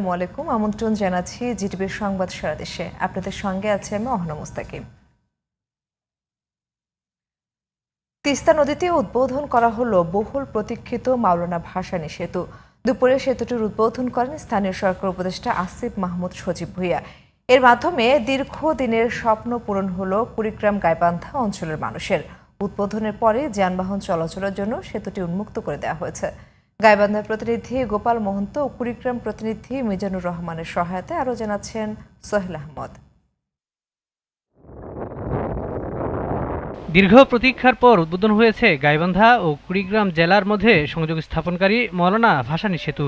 আসসালামু আলাইকুম। আমন্ত্রণ জানাচ্ছি জিটিভির সংবাদ সারা দেশে। আপনাদের সঙ্গে আছে আমি অহনা মুস্তাকিম। তিস্তা নদীতে উদ্বোধন করা হলো বহুল প্রতীক্ষিত মাওলানা ভাসানী সেতু। দুপুরে সেতুটির উদ্বোধন করেন স্থানীয় সরকার উপদেষ্টা আসিফ মাহমুদ সজীব ভুইয়া। এর মাধ্যমে দীর্ঘদিনের স্বপ্ন পূরণ হলো কুড়িগ্রাম গাইবান্ধা অঞ্চলের মানুষের। উদ্বোধনের পরে যানবাহন চলাচলের জন্য সেতুটি উন্মুক্ত করে দেওয়া হয়েছে। গাইবান্ধার প্রতিনিধি গোপাল মহন্ত ও কুড়িগ্রাম প্রতিনিধি মিজানুর রহমানের সহায়তায় আরও জানাচ্ছেন সোহেল আহমদ। দীর্ঘ প্রতীক্ষার পর উদ্বোধন হয়েছে গাইবান্ধা ও কুড়িগ্রাম জেলার মধ্যে সংযোগ স্থাপনকারী মৌলানা ভাসানী সেতু।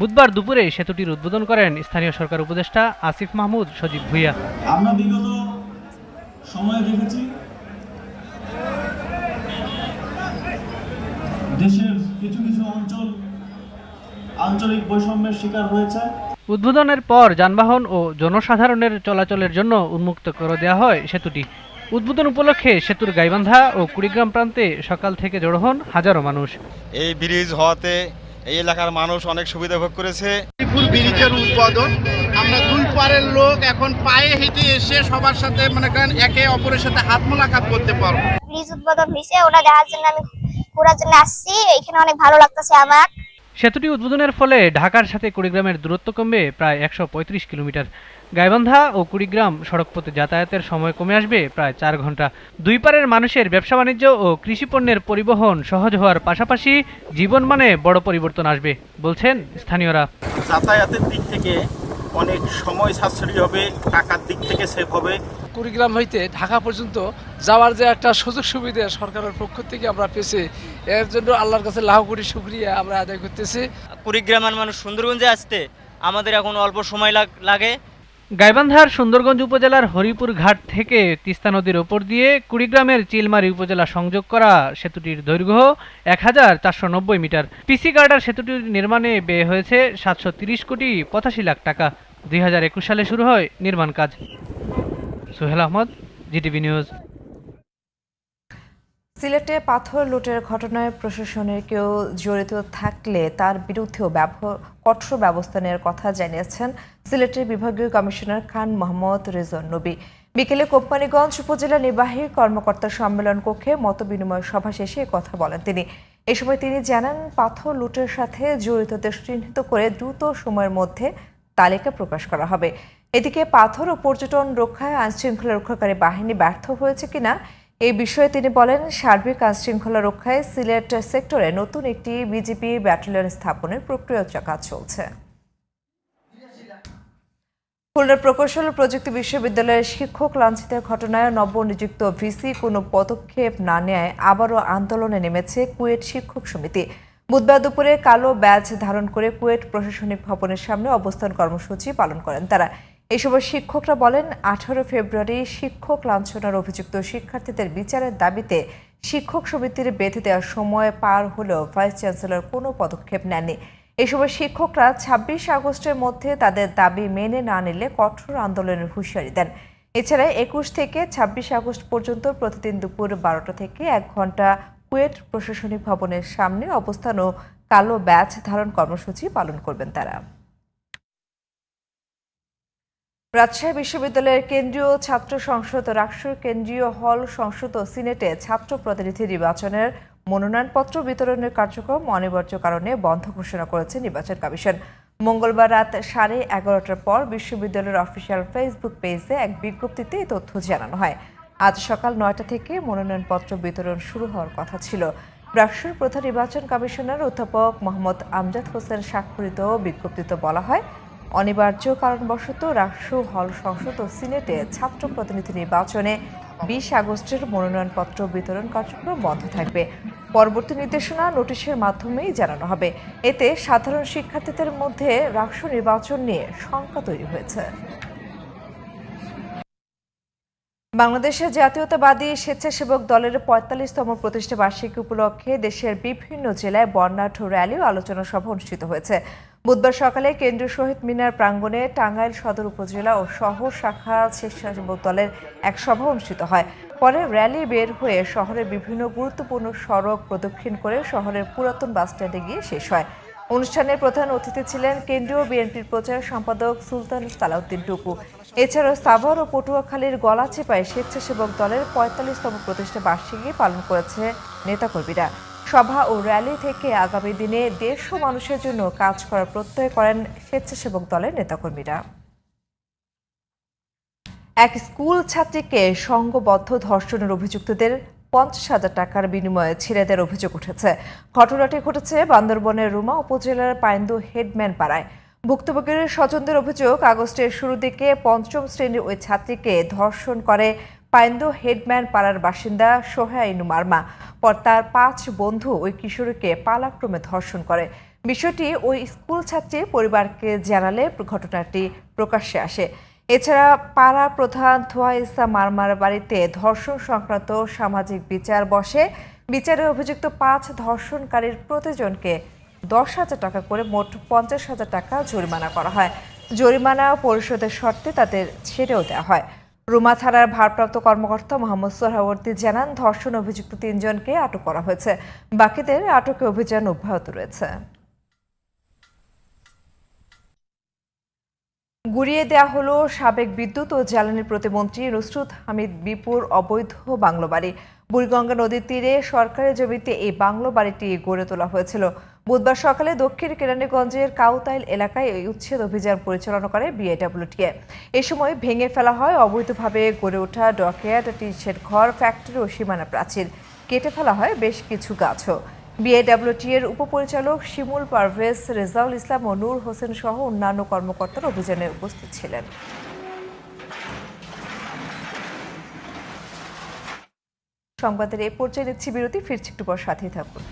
বুধবার দুপুরে সেতুটির উদ্বোধন করেন স্থানীয় সরকার উপদেষ্টা আসিফ মাহমুদ সজীব ভুইয়া। আমরা বিগত সময়ে দেখেছি দেশের কিছু কিছু অঞ্চল আঞ্চলিক বৈষম্যের শিকার হয়েছে। উদ্বোধনের পর যানবাহন ও জনসাধারণের চলাচলের জন্য উন্মুক্ত করে দেওয়া হয় সেতুটি। উদ্বোধন উপলক্ষে সেতুর গাইবান্ধা ও কুড়িগ্রাম প্রান্তে সকাল থেকে জড়ো হন হাজারো মানুষ। এই ব্রিজ হওয়াতে এই এলাকার মানুষ অনেক সুবিধা ভোগ করেছে। ব্রিজের উদ্বোধন। আমরা দুই পারের লোক এখন পায়ে হেঁটে এসে সবার সাথে মনে করেন একে অপরের সাথে হাত মোলাকাত করতে পারব। ব্রিজ উদ্বোধন হয়েছে ওটা দেখার জন্য আমি ঘোরার জন্য আসছি। এখানে অনেক ভালো লাগতেছে আমার। সেতুটি উদ্বোধনের ফলে ঢাকার সাথে কুড়িগ্রামের দূরত্ব কমবে প্রায় একশো পঁয়ত্রিশ কিলোমিটার। গাইবান্ধা ও কুড়িগ্রাম সড়কপথে যাতায়াতের সময় কমে আসবে প্রায় চার ঘণ্টা। দুই পারের মানুষের ব্যবসা বাণিজ্য ও কৃষিপণ্যের পরিবহন সহজ হওয়ার পাশাপাশি জীবন মানে বড় পরিবর্তন আসবে, বলছেন স্থানীয়রা। যাতায়াতের দিক থেকে অনেক সময় সাশ্রয়ী হবে টাকার দিক থেকে সেভ হবে। কুড়িগ্রাম হইতে ঢাকা পর্যন্ত যাওয়ার যে একটা সুযোগ সুবিধা সরকারের পক্ষ থেকে আমরা পেয়েছি এর জন্য আল্লাহর কাছে লাভ করি সুক্রিয়া আমরা আদায় করতেছি। কুড়িগ্রামের মানুষ সুন্দরগঞ্জে আসতে আমাদের এখন অল্প সময় লাগ- লাগে। গাইবান্ধার সুন্দরগঞ্জ উপজেলার হরিপুর ঘাট থেকে তিস্তা নদীর ওপর দিয়ে কুড়িগ্রামের চিলমারি উপজেলা সংযোগ করা সেতুটির দৈর্ঘ্য এক হাজার চারশো নব্বই মিটার। পিসি গার্ডার সেতুটির নির্মাণে ব্যয় হয়েছে সাতশো তিরিশ কোটি পঁচাশি লাখ টাকা। দুই হাজার একুশ সালে শুরু হয় নির্মাণ কাজ। Sohel Ahmed, GTV news. সিলেটে পাথর লুটের ঘটনায় প্রশাসনের কেউ জড়িত থাকলে তার বিরুদ্ধেও কঠোর ব্যবস্থা নেওয়ার কথা জানিয়েছেন সিলেটের বিভাগীয় কমিশনার খান মোহাম্মদ রেজন নবী। বিকেলে কোম্পানিগঞ্জ উপজেলা নির্বাহী কর্মকর্তা সম্মেলন কক্ষে মত বিনিময় সভা শেষে কথা বলেন তিনি। এ সময় তিনি জানান, পাথর লুটের সাথে জড়িতদের চিহ্নিত করে দ্রুত সময়ের মধ্যে তালিকা প্রকাশ করা হবে। এদিকে পাথর ও পর্যটন রক্ষায় আইনশৃঙ্খলা রক্ষাকারী বাহিনী ব্যর্থ হয়েছে কিনা এই বিষয়ে তিনি বলেন, সার্বিক আইনশৃঙ্খলা রক্ষায় সিলেট সেক্টরে নতুন একটি বিজিপি ব্যাটালিয়ন স্থাপনের প্রক্রিয়া কাজ চলছে। খুলনার প্রকৌশল প্রযুক্তি বিশ্ববিদ্যালয়ের শিক্ষক লাঞ্ছিতের ঘটনায় নবনিযুক্ত ভিসি কোনো পদক্ষেপ না নেয়, আবারও আন্দোলনে নেমেছে কুয়েট শিক্ষক সমিতি। বুধবার দুপুরে কালো ব্যাজ ধারণ করে কুয়েট প্রশাসনিক ভবনের সামনে অবস্থান কর্মসূচি পালন করেন তারা। সময় শিক্ষকরা বলেন, আঠারো ফেব্রুয়ারি শিক্ষক লাঞ্ছনার অভিযুক্ত শিক্ষার্থীদের বিচারের দাবিতে শিক্ষক সমিতির বেঁধে দেওয়ার সময় পার হলেও ভাইস চ্যান্সেলর কোনো পদক্ষেপ নেননি। সময় শিক্ষকরা ছাব্বিশ আগস্টের মধ্যে তাদের দাবি মেনে না নিলে কঠোর আন্দোলনের হুঁশিয়ারি দেন। এছাড়া একুশ থেকে ছাব্বিশ আগস্ট পর্যন্ত প্রতিদিন দুপুর বারোটা থেকে এক ঘণ্টা কুয়েট প্রশাসনিক ভবনের সামনে অবস্থান ও কালো ব্যাচ ধারণ কর্মসূচি পালন করবেন তারা। রাজশাহী বিশ্ববিদ্যালয়ের কেন্দ্রীয় ছাত্র সংসদ রাষ্ট্রীয় কেন্দ্রীয় হল সংসদ ও সিনেটে ছাত্র প্রতিনিধি নির্বাচনের মনোনয়নপত্র বিতরণের কার্যক্রম অনিবার্য কারণে বন্ধ ঘোষণা করেছে নির্বাচন কমিশন। মঙ্গলবার রাত সাড়ে এগারোটার পর বিশ্ববিদ্যালয়ের অফিসিয়াল ফেসবুক পেজে এক বিজ্ঞপ্তিতে এই তথ্য জানানো হয়। আজ সকাল নয়টা থেকে মনোনয়নপত্র বিতরণ শুরু হওয়ার কথা ছিল। রাষ্ট্রীয় প্রধান নির্বাচন কমিশনার অধ্যাপক মোহাম্মদ আমজাদ হোসেন স্বাক্ষরিত বিজ্ঞপ্তিতে বলা হয় অনিবার্য কারণবশত রাষ্ট্র হল সংসদ ও সিনেটে ছাত্র প্রতিনিধি নির্বাচনে বিশ আগস্টের মনোনয়নপত্র বিতরণ কার্যক্রম বন্ধ থাকবে। পরবর্তী নির্দেশনা নোটিশের মাধ্যমেই জানানো হবে। এতে সাধারণ শিক্ষার্থীদের মধ্যে রাষ্ট্র নির্বাচন নিয়ে শঙ্কা তৈরি হয়েছে। বাংলাদেশের জাতীয়তাবাদী স্বেচ্ছাসেবক দলের পঁয়তাল্লিশতম প্রতিষ্ঠা বার্ষিকী উপলক্ষে দেশের বিভিন্ন জেলায় বর্ণাঢ্য র্যালি ও আলোচনা সভা অনুষ্ঠিত হয়েছে। বুধবার সকালে কেন্দ্রীয় শহীদ মিনার প্রাঙ্গণে টাঙ্গাইল সদর উপজেলা ও শহর শাখা স্বেচ্ছাসেবক দলের এক সভা অনুষ্ঠিত হয়। পরে র্যালি বের হয়ে শহরের বিভিন্ন গুরুত্বপূর্ণ সড়ক প্রদক্ষিণ করে শহরের পুরাতন বাসস্ট্যান্ডে গিয়ে শেষ হয়। অনুষ্ঠানের প্রধান অতিথি ছিলেন কেন্দ্রীয় বিএনপির প্রচার সম্পাদক সুলতান সালাউদ্দিন টুকু এছাড়াও সাভার ও পটুয়াখালীর গলাচিপায় স্বেচ্ছাসেবক দলের পঁয়তাল্লিশতম প্রতিষ্ঠা বার্ষিকী পালন করেছে নেতাকর্মীরা। সভা ও র্যালি থেকে আগামী দিনে দেড়শো মানুষের জন্য কাজ করার প্রত্যয় করেন স্বেচ্ছাসেবক দলের নেতাকর্মীরা। এক স্কুল ছাত্রীকে সংঘবদ্ধ ধর্ষণের অভিযুক্তদের পঞ্চাশ হাজার টাকার বিনিময়ে ছেড়ে দেওয়ার অভিযোগ উঠেছে। ঘটনাটি ঘটেছে বান্দরবনের রুমা উপজেলার পাইন্দু হেডম্যান পাড়ায়। ভুক্তভোগীর স্বজনদের অভিযোগ, আগস্টের শুরু দিকে পঞ্চম শ্রেণির ওই ছাত্রীকে ধর্ষণ করে পাইন্দু হেডম্যান পাড়ার বাসিন্দা সোহাইনু মার্মা। পর তার পাঁচ বন্ধু ওই কিশোরীকে পালাক্রমে ধর্ষণ করে। বিষয়টি ওই স্কুল ছাত্রীর পরিবারকে জানালে ঘটনাটি প্রকাশ্যে আসে। এছাড়া পাড়া প্রধান থোয়াইসা মারমার বাড়িতে ধর্ষণ সংক্রান্ত সামাজিক বিচার বসে। বিচারে অভিযুক্ত পাঁচ ধর্ষণকারীর প্রতিজনকে দশ হাজার টাকা করে মোট পঞ্চাশ হাজার টাকা জরিমানা করা হয়। জরিমানা পরিশোধের শর্তে তাদের ছেড়েও দেওয়া হয়। রুমা থানার ভারপ্রাপ্ত কর্মকর্তা মোহাম্মদ সোহরাবর্তী জানান, ধর্ষণ অভিযুক্ত তিনজনকে আটক করা হয়েছে। বাকিদের আটকে অভিযান অব্যাহত রয়েছে। গুড়িয়ে দেয়া হলো সাবেক বিদ্যুৎ ও জ্বালানি প্রতিমন্ত্রী নুসরুত হামিদ বিপুর অবৈধ বাংলো বাড়ি। বুড়িগঙ্গা নদীর তীরে সরকারি জমিতে এই বাংলো বাড়িটি গড়ে তোলা হয়েছিল। বুধবার সকালে দক্ষিণ কেরানীগঞ্জের কাউতাইল এলাকায় এই উচ্ছেদ অভিযান পরিচালনা করে বিএডব্লিউটিএ এ সময় ভেঙে ফেলা হয়, অবৈধভাবে গড়ে ওঠা ডকয়ার্ড টিনশেড ঘর, ফ্যাক্টরি ও সীমানা প্রাচীর। কেটে ফেলা হয় বেশ কিছু গাছও। বিএডব্লিউটি এর উপপরিচালক শিমুল পারভেজ রেজাউল ইসলাম ও নূর হোসেন সহ অন্যান্য কর্মকর্তারা অভিযানে উপস্থিত ছিলেন। সংবাদের এ পর্যায়ে নিচ্ছি বিরতি ফিরছি একটু পর সাথেই থাকুন।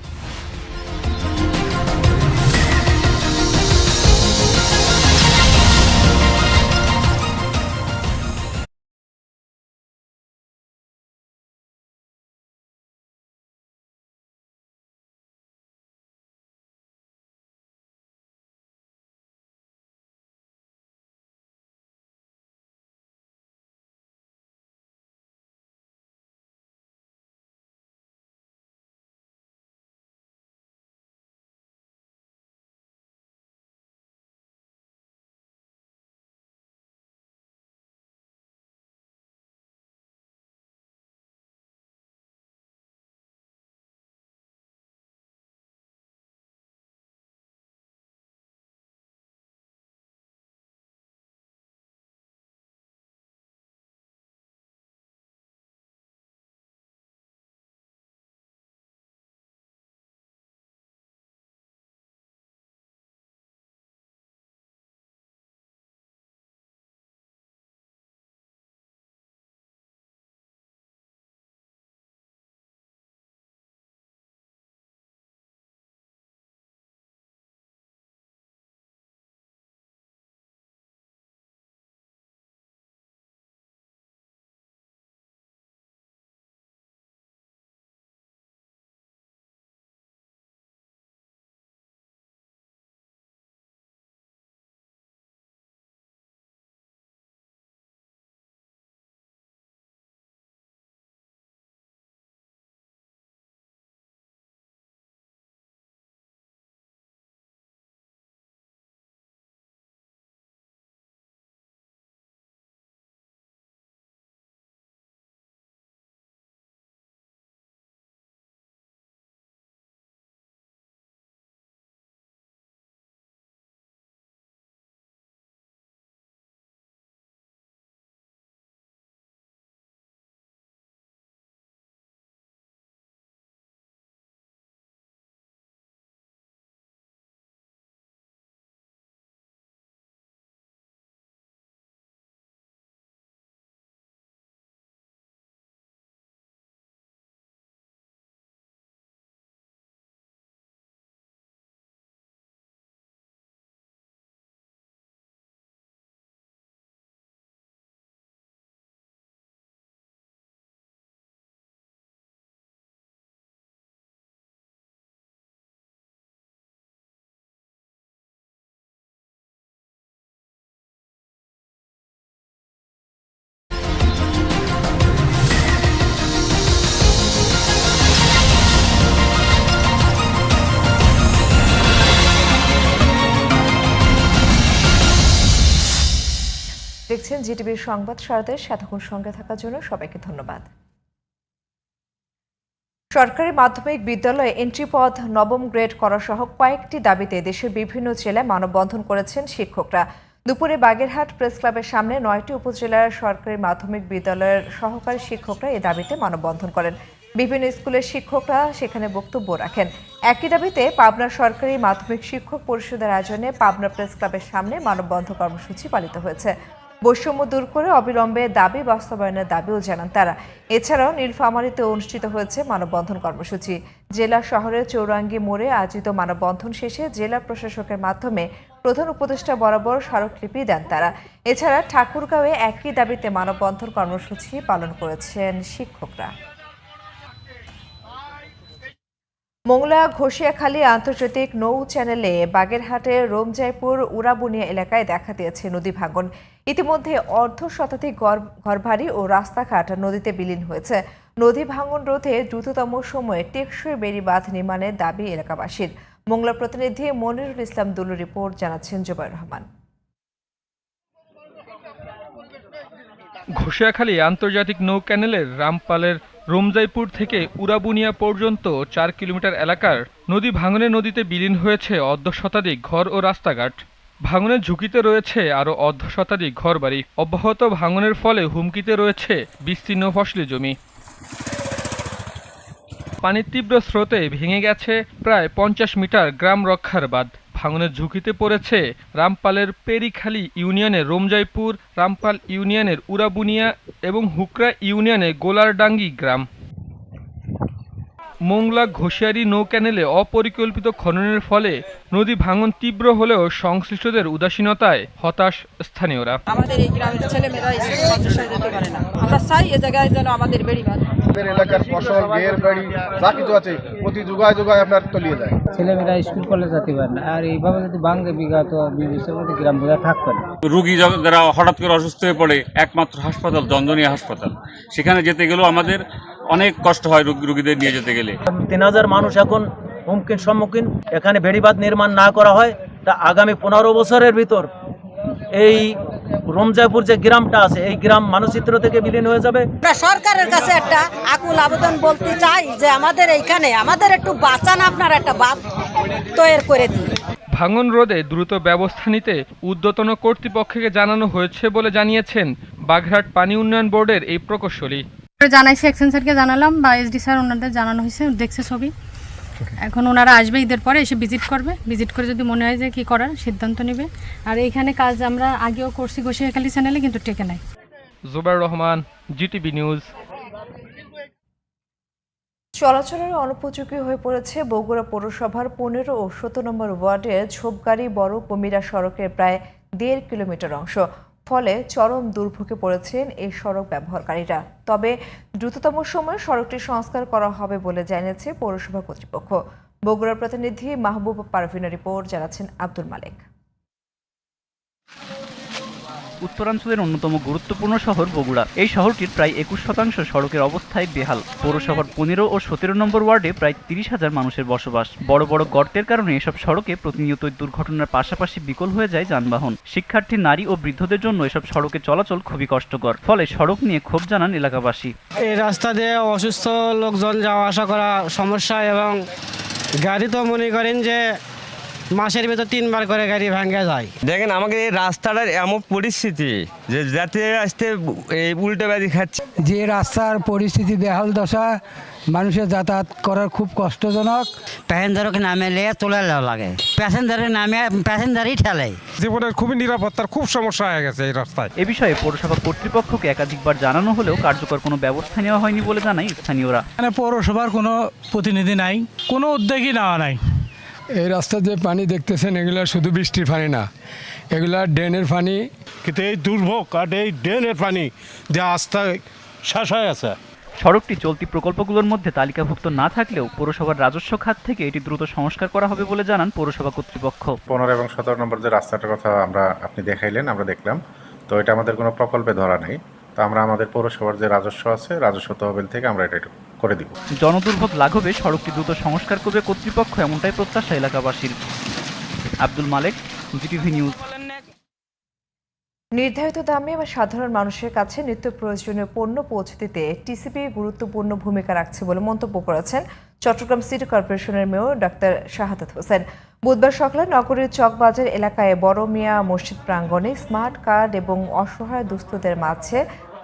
দেখছেন জিটিভির সংবাদ সারদের সাতক্ষণ সঙ্গে থাকার জন্য সবাইকে ধন্যবাদ। সরকারি মাধ্যমিক বিদ্যালয়ে এন্ট্রি পদ নবম গ্রেড করা সহ কয়েকটি দাবিতে দেশের বিভিন্ন জেলায় মানববন্ধন করেছেন শিক্ষকরা। দুপুরে বাগেরহাট প্রেস ক্লাবের সামনে নয়টি উপজেলার সরকারি মাধ্যমিক বিদ্যালয়ের সহকারী শিক্ষকরা এ দাবিতে মানববন্ধন করেন। বিভিন্ন স্কুলের শিক্ষকরা সেখানে বক্তব্য রাখেন। একই দাবিতে পাবনা সরকারি মাধ্যমিক শিক্ষক পরিষদের আয়োজনে পাবনা প্রেস ক্লাবের সামনে মানববন্ধন কর্মসূচি পালিত হয়েছে। বৈষম্য দূর করে অবিলম্বে দাবি, বাস্তবায়নের দাবিও জানান তারা। এছাড়াও নীলফামারীতে অনুষ্ঠিত হয়েছে মানববন্ধন কর্মসূচি। জেলা শহরের চৌরাঙ্গি মোড়ে আয়োজিত মানববন্ধন শেষে জেলা প্রশাসকের মাধ্যমে প্রধান উপদেষ্টা বরাবর স্মারকলিপি দেন তারা। এছাড়া ঠাকুরগাঁওয়ে একই দাবিতে মানববন্ধন কর্মসূচি পালন করেছেন শিক্ষকরা। মোংলা ঘোষিয়াখালী আন্তর্জাতিক নৌ চ্যানেলে বাগেরহাটের রোমজাইপুর উড়াবুনিয়া এলাকায় দেখা দিয়েছে নদী ভাঙন। ইতিমধ্যে অর্ধ শতাধিক ঘর- ঘরবাড়ি ও রাস্তাঘাট নদীতে বিলীন হয়েছে। নদী ভাঙন রোধে দ্রুততম সময়ে টেকসই বেড়িবাঁধ নির্মাণের দাবি এলাকাবাসীর। মোংলা প্রতিনিধি মনিরুল ইসলাম দুলু রিপোর্ট জানাচ্ছেন জুবাইর রহমান। ঘোষিয়াখালী আন্তর্জাতিক নৌ ক্যানেলের রামপালের রোমজাইপুর থেকে উরাবুনিয়া পর্যন্ত চার কিলোমিটার এলাকার নদী ভাঙনে নদীতে বিলীন হয়েছে অর্ধ শতাধিক ঘর ও রাস্তাঘাট। ভাঙনের ঝুঁকিতে রয়েছে আরও অর্ধ শতাধিক ঘরবাড়ি। অব্যাহত ভাঙনের ফলে হুমকিতে রয়েছে বিস্তীর্ণ ফসলি জমি। পানির তীব্র স্রোতে ভেঙে গেছে প্রায় পঞ্চাশ মিটার গ্রাম রক্ষার বাঁধ। ভাঙনের ঝুঁকিতে পড়েছে রামপালের পেরিখালি ইউনিয়নের রোমজাইপুর, রামপাল ইউনিয়নের উরাবুনিয়া এবং হুকরা ইউনিয়নের গোলারডাঙ্গি গ্রাম। মোংলা ঘোষিয়ারি নৌ ক্যানেলে অপরিকল্পিত খননের ফলে নদী ভাঙন তীব্র হলেও সংশ্লিষ্টদের উদাসীনতায় হতাশ স্থানীয়রা। আমাদের এই গ্রামের ছেলেমেয়েরা স্কুল, মাদ্রাসায় যেতে পারে না। আমরা চাই এ জায়গায় যেন আমাদের বেড়ি আমাদের এলাকার ফসল বের বাড়ি যা কিছু আছে প্রতি যুগায় যুগায় আপনার তলিয়ে যায়। ছেলেমেয়েরা স্কুল কলেজ যেতে পারে না। আর এইভাবে যদি বাংলা বিঘা তো বিবেচের মধ্যে গ্রাম বোঝা থাকবে না। রুগী যারা হঠাৎ করে অসুস্থ হয়ে পড়ে একমাত্র হাসপাতাল দন্দনীয় হাসপাতাল। সেখানে যেতে গেলেও আমাদের অনেক কষ্ট হয় রুগী- রুগীদের নিয়ে যেতে গেলে। তিন হাজার মানুষ এখন হুমকির সম্মুখীন। এখানে বেড়িবাঁধ নির্মাণ না করা হয়। তা আগামী পনেরো বছরের ভিতর এই রমজাপুর যে গ্রামটা আছে এই গ্রাম মানচিত্র থেকে বিলীন হয়ে যাবে। সরকারের কাছে একটা আকুল আবেদন বলতে চাই যে আমাদের এইখানে আমাদের একটু বাঁচান আপনার একটা বাদ তৈরি করে দিন। ভাঙন রোধে দ্রুত ব্যবস্থা নিতে ঊর্ধ্বতন কর্তৃপক্ষকে জানানো হয়েছে বলে জানিয়েছেন বাঘরহাট পানি উন্নয়ন বোর্ডের এই প্রকৌশলী। জানাইছে এক্সেন স্যারকে জানালাম বা এসডি স্যার ওনাদের জানানো হয়েছে দেখছে ছবি। এখন ওনারা আসবে ঈদের পরে এসে ভিজিট করবে। ভিজিট করে যদি মনে হয় যে কী করার সিদ্ধান্ত নেবে। আর এইখানে কাজ আমরা আগেও করছি ঘোষিয়াখালী চ্যানেলে কিন্তু টেকে নাই। Zubair Rahman GTV news. চলাচলের অনুপযোগী হয়ে পড়েছে বগুড়া পৌরসভার পনেরো ও সতেরো নম্বর ওয়ার্ডের ঝোপগাড়ি বড় কুমিরা সড়কের প্রায় দেড় কিলোমিটার অংশ। ফলে চরম দুর্ভোগে পড়েছেন এই সড়ক ব্যবহারকারীরা। তবে দ্রুততম সময়ে সড়কটি সংস্কার করা হবে বলে জানিয়েছে পৌরসভা কর্তৃপক্ষ। বগুড়ার প্রতিনিধি মাহবুব পারভিনের রিপোর্ট, জানাচ্ছেন আব্দুল মালিক। উত্তরাঞ্চলের অন্যতম গুরুত্বপূর্ণ শহর বগুড়া। এই শহরটির প্রায় একুশ শতাংশ সড়কের অবস্থায় বেহাল। পৌরসভার পনেরো ও সতেরো নম্বর ওয়ার্ডে প্রায় তিরিশ হাজার মানুষের বসবাস। বড় বড় গর্তের কারণে এসব সড়কে প্রতিনিয়ত দুর্ঘটনার পাশাপাশি বিকল হয়ে যায় যানবাহন। শিক্ষার্থী, নারী ও বৃদ্ধদের জন্য এসব সড়কে চলাচল খুবই কষ্টকর, ফলে সড়ক নিয়ে ক্ষোভ জানান এলাকাবাসী। এই রাস্তা দিয়ে অসুস্থ লোকজন যাওয়া আসা করা সমস্যা এবং গাড়ি তো মনে করেন যে মাসের ভিতর তিনবার করে গাড়ি ভাঙ্গা যায়। দেখেন আমাকে এই রাস্তাটার এমন পরিস্থিতি যে যাতে আসতে এই উল্টো ব্যাধি খাচ্ছে। যে রাস্তার পরিস্থিতি বেহাল দশা মানুষের যাতায়াত করার খুব কষ্টজনক। প্যাসেঞ্জারকে নামেলে তোলা লাগে। প্যাসেঞ্জারের নামে প্যাসেঞ্জারই ঠেলে। জীবনের খুবই নিরাপত্তার খুব সমস্যা হয়ে গেছে এই রাস্তায়। এ বিষয়ে পৌরসভা কর্তৃপক্ষকে একাধিকবার জানানো হলেও কার্যকর কোনো ব্যবস্থা নেওয়া হয়নি বলে জানায় স্থানীয়রা। মানে পৌরসভার কোনো প্রতিনিধি নাই কোনো উদ্যোগই নেওয়া নাই। এই রাস্তা যে পানি দেখতেছেন এগুলা শুধু বৃষ্টির পানি না এগুলা ড্রেনের পানি। কিন্তু এই দুর্ভোগ আর এই ড্রেনের পানি যে আস্থা শেষ হয়ে আছে সড়কটি চলতি প্রকল্পগুলোর মধ্যে তালিকাভুক্ত না থাকলেও পৌরসভার রাজস্ব খাত থেকে এটি দ্রুত সংস্কার করা হবে বলে জানান পৌরসভা কর্তৃপক্ষ। পনেরো এবং সতেরো নম্বর যে রাস্তাটার কথা আমরা আপনি দেখাইলেন আমরা দেখলাম। তো এটা আমাদের কোনো প্রকল্পে ধরা নেই। তো আমরা আমাদের পৌরসভার যে রাজস্ব আছে রাজস্ব তহবিল থেকে আমরা এটা একটু করে দিব। জনদুর্ভোগ লাঘবে সড়কটি দ্রুত সংস্কার করবে কর্তৃপক্ষ এমনটাই প্রত্যাশা এলাকাবাসীর। Abdul Malek GTV news. নির্ধারিত দামে এবং সাধারণ মানুষের কাছে নিত্য প্রয়োজনীয় পণ্য পৌঁছে দিতে টিসিবি গুরুত্বপূর্ণ ভূমিকা রাখছে বলে মন্তব্য করেছেন চট্টগ্রাম সিটি কর্পোরেশনের মেয়র ডাক্তার শাহাদাত হোসেন। বুধবার সকালে নগরীর চকবাজার এলাকায় বড় মিয়া মসজিদ প্রাঙ্গণে স্মার্ট কার্ড এবং অসহায় দুস্থদের মাঝে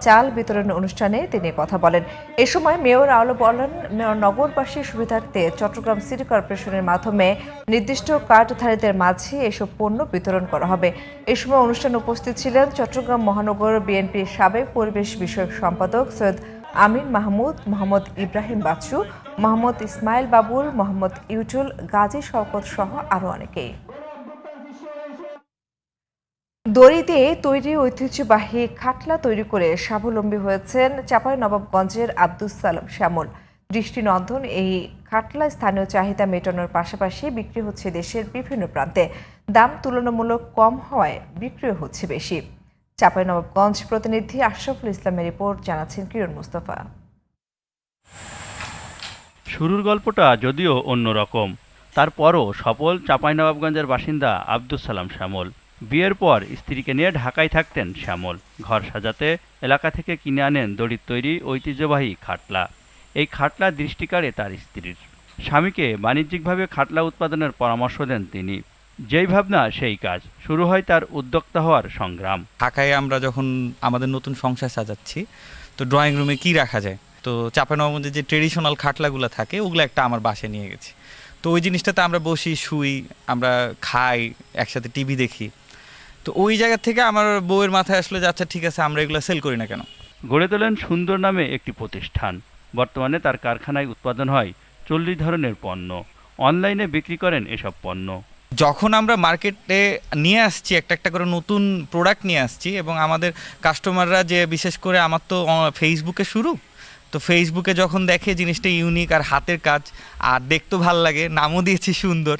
চাল বিতরণ অনুষ্ঠানে তিনি কথা বলেন। এ সময় মেয়র আলো বলেন, মেয়র নগরবাসীর সুবিধার্থে চট্টগ্রাম সিটি কর্পোরেশনের মাধ্যমে নির্দিষ্ট কার্ডধারীদের মাঝে এসব পণ্য বিতরণ করা হবে। এ সময় অনুষ্ঠানে উপস্থিত ছিলেন চট্টগ্রাম মহানগর বিএনপির সাবেক পরিবেশ বিষয়ক সম্পাদক সৈয়দ আমিন মাহমুদ, মোহাম্মদ ইব্রাহিম বাচ্চু, মোহাম্মদ ইসমাইল বাবুল, মোহাম্মদ ইউটুল গাজী শওকত সহ আরও অনেকেই। দড়ি দিয়ে তৈরি ঐতিহ্যবাহী খাটলা তৈরি করে স্বাবলম্বী হয়েছেন চাপাই নবাবগঞ্জের আব্দুস সালাম শ্যামল। দৃষ্টিনন্দন এই খাটলা স্থানীয় চাহিদা মেটানোর পাশাপাশি বিক্রি হচ্ছে দেশের বিভিন্ন প্রান্তে। দাম তুলনামূলক কম হওয়ায় বিক্রিও হচ্ছে বেশি। চাপাই নবাবগঞ্জ প্রতিনিধি আশরাফুল ইসলামের রিপোর্ট জানাচ্ছেন কিরণ মুস্তফা। শুরুর গল্পটা যদিও অন্যরকম, তারপরও সফল চাঁপাইনবাবগঞ্জের বাসিন্দা আব্দুস সালাম শ্যামল। বিয়ের পর স্ত্রীকে নিয়ে ঢাকায় থাকতেন শ্যামল। ঘর সাজাতে এলাকা থেকে কিনে আনেন দড়ির তৈরি ঐতিহ্যবাহী খাটলা। এই খাটলা দৃষ্টি কাড়ে তার স্ত্রীর। স্বামীকে বাণিজ্যিকভাবে খাটলা উৎপাদনের পরামর্শ দেন তিনি। যেই ভাবনা, সেই কাজ। শুরু হয় তার উদ্যোক্তা হওয়ার সংগ্রাম। ঢাকায় আমরা যখন আমাদের নতুন সংসার সাজাচ্ছি, তো ড্রয়িং রুমে কি রাখা যায়? তো চাপানবাবগঞ্জে যে ট্রেডিশনাল খাটলাগুলো থাকে, ওগুলো একটা আমার বাসায় নিয়ে গেছি। তো ওই জিনিসটাতে আমরা বসি, শুই, আমরা খাই, একসাথে টিভি দেখি। তো ওই জায়গা থেকে আমার বউয়ের মাথায় আসলে যে আচ্ছা ঠিক আছে আমরা এগুলো সেল করি না কেন? গড়ে তোলেন সুন্দর নামে একটি প্রতিষ্ঠান। বর্তমানে তার কারখানায় উৎপাদন হয় চল্লিশ ধরনের পণ্য। অনলাইনে বিক্রি করেন এসব পণ্য। যখন আমরা মার্কেটে নিয়ে আসছি একটা একটা করে নতুন প্রোডাক্ট নিয়ে আসছি এবং আমাদের কাস্টমাররা যে বিশেষ করে আমার তো ফেসবুকে শুরু। তো ফেসবুকে যখন দেখে জিনিসটা ইউনিক আর হাতের কাজ আর দেখতেও ভালো লাগে নামও দিয়েছি সুন্দর।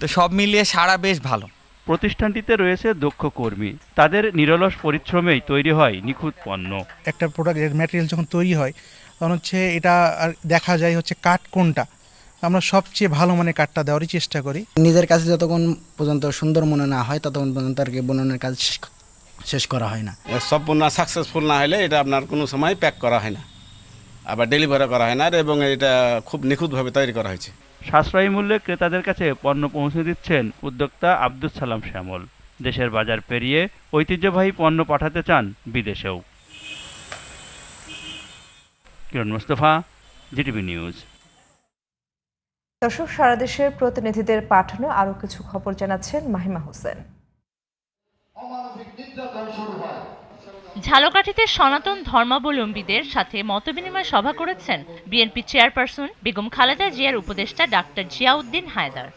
তো সব মিলিয়ে সারা বেশ ভালো। প্রতিষ্ঠানটিতে রয়েছে দক্ষ কর্মী। তাদের নিরলস পরিশ্রমেই তৈরি হয় নিখুঁত পণ্য। একটা প্রোডাক্ট ম্যাটেরিয়াল যখন তৈরি হয় তখন হচ্ছে এটা আর দেখা যায় হচ্ছে কাঠ কোনটা। আমরা সবচেয়ে ভালো মানে কাঠটা দেওয়ারই চেষ্টা করি। নিজের কাছে যতক্ষণ পর্যন্ত সুন্দর মনে না হয় ততক্ষণ পর্যন্ত আর কি বননের কাজ শেষ- করা হয় না। সব পণ্য সাকসেসফুল না হলে এটা আপনার কোনো সময় প্যাক করা হয় না। আবার ডেলিভারি করা হয় না আর এবং এটা খুব নিখুঁতভাবে তৈরি করা হয়েছে। সাশ্রয়ী মূল্যে ক্রেতাদের কাছে পণ্য পৌঁছে দিচ্ছেন উদ্যোক্তা আব্দুস সালাম শ্যামল। দেশের বাজার পেরিয়ে ঐতিহ্যবাহী পণ্য পাঠাতে চান বিদেশেও। Kiran Mustafa GTV news. দর্শক সারা দেশের প্রতিনিধিদের পাঠানো আরও কিছু খবর জানাচ্ছেন মাহিমা হোসেন। ঝালকাঠিতে সনাতন ধর্মাবলম্বীদের সাথে মতবিনিময় সভা করেছেন বিএনপি চেয়ারপারসন বেগম খালেদা জিয়ার উপদেষ্টা ডাক্তার জিয়াউদ্দিন হায়দার।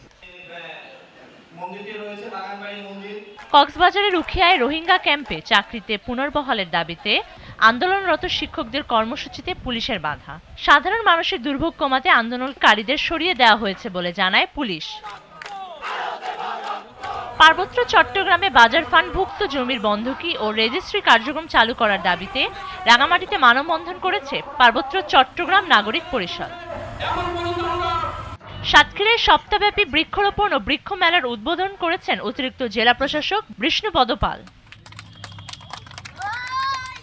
কক্সবাজারের উখিয়ায় রোহিঙ্গা ক্যাম্পে চাকরিতে পুনর্বহালের দাবিতে আন্দোলনরত শিক্ষকদের কর্মসূচিতে পুলিশের বাধা। সাধারণ মানুষের দুর্ভোগ কমাতে আন্দোলনকারীদের সরিয়ে দেওয়া হয়েছে বলে জানায় পুলিশ। পার্বত্য চট্টগ্রামে বাজার ফান্ডভুক্ত জমির বন্ধকি ও রেজিস্ট্রি কার্যক্রম চালু করার দাবিতে রাঙামাটিতে মানববন্ধন করেছে পার্বত্য চট্টগ্রাম নাগরিক পরিষদ। সাতক্ষীরায় সপ্তাহব্যাপী বৃক্ষরোপণ ও বৃক্ষ মেলার উদ্বোধন করেছেন অতিরিক্ত জেলা প্রশাসক বিষ্ণুপদ পাল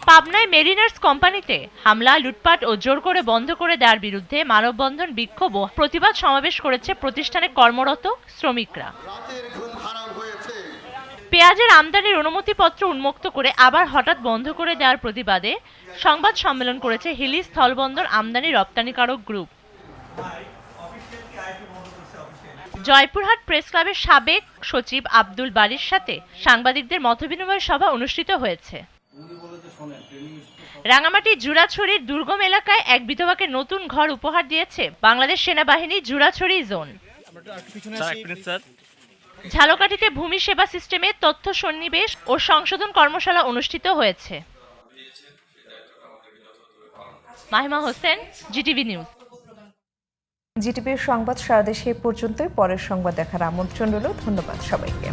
পাবনায় মেরিনার্স কোম্পানিতে হামলা, লুটপাট ও জোর করে বন্ধ করে দেওয়ার বিরুদ্ধে মানববন্ধন বিক্ষোভ ও প্রতিবাদ সমাবেশ করেছে প্রতিষ্ঠানে কর্মরত শ্রমিকরা। পেঁয়াজের আমদানির অনুমতিপত্র উন্মুক্ত করে আবার হঠাৎ বন্ধ করে দেওয়ার প্রতিবাদে সংবাদ সম্মেলন করেছে হিলি স্থলবন্দর আমদানি রপ্তানিকারক গ্রুপ। জয়পুরহাট প্রেস ক্লাবের সাবেক সচিব আব্দুল বারির সাথে সাংবাদিকদের মতবিনিময় সভা অনুষ্ঠিত হয়েছে। রাঙামাটি জুরাছড়ির দুর্গম এলাকায় এক বিধবাকে নতুন ঘর উপহার দিয়েছে বাংলাদেশ সেনাবাহিনী জুরাছড়ি জোন। ঝালকাঠিতে ভূমি সেবা সিস্টেমে তথ্য সন্নিবেশ ও সংশোধন কর্মশালা অনুষ্ঠিত হয়েছে। Mahima Hossain, GTV news. জিটিভির সংবাদ সারা দেশে পর্যন্তই। পরের সংবাদ দেখার আমন্ত্রণ রইল। ধন্যবাদ সবাইকে।